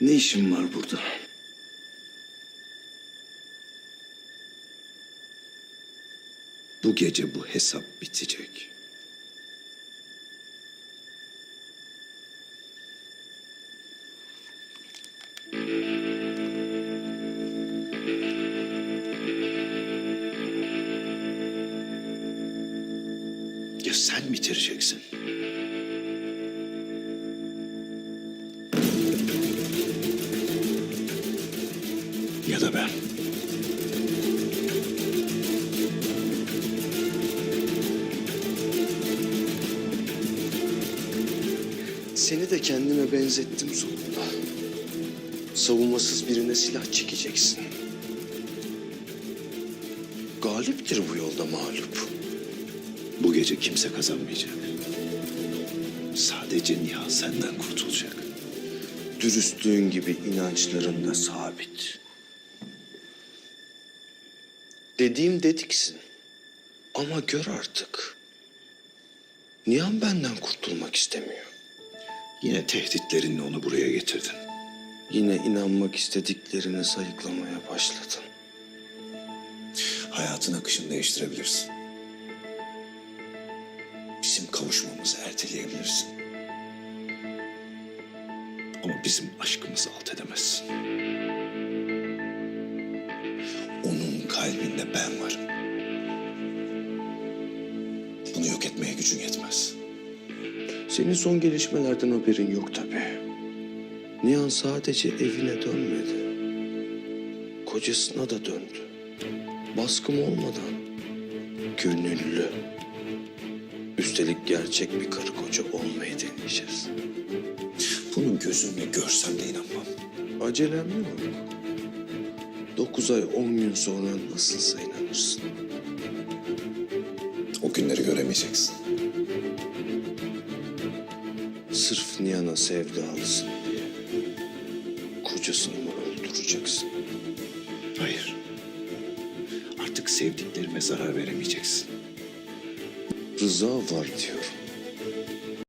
Ne işin var burada? Bu gece bu hesap bitecek. Ya sen bitireceksin. Ya da ben. Seni de kendime benzettim sonunda. Savunmasız birine silah çekeceksin. Galiptir bu yolda mağlup. Bu gece kimse kazanmayacak. Sadece Nihan senden kurtulacak. Dürüstlüğün gibi inançların da sabit. Dediğim dediksin. Ama gör artık. Nihan benden kurtulmak istemiyor. Yine tehditlerinle onu buraya getirdin. Yine inanmak istediklerini sayıklamaya başladın. Hayatın akışını değiştirebilirsin. Bizim kavuşmamızı erteleyebilirsin. Ama bizim aşkımızı alt edemezsin. Kalbinde ben varım. Bunu yok etmeye gücün yetmez. Senin son gelişmelerden haberin yok tabii. Nihan sadece evine dönmedi. Kocasına da döndü. Baskım olmadan. Gönüllü. Üstelik gerçek bir karı koca olmayı deneyeceğiz. Bunu gözümle görsem de inanmam. Acelem yok. Dokuz ay on gün sonra nasılsa inanırsın. O günleri göremeyeceksin. Sırf Nihan'a sevdalısın diye kocasını mı öldüreceksin? Hayır. Artık sevdiklerime zarar veremeyeceksin. Rıza var diyorum.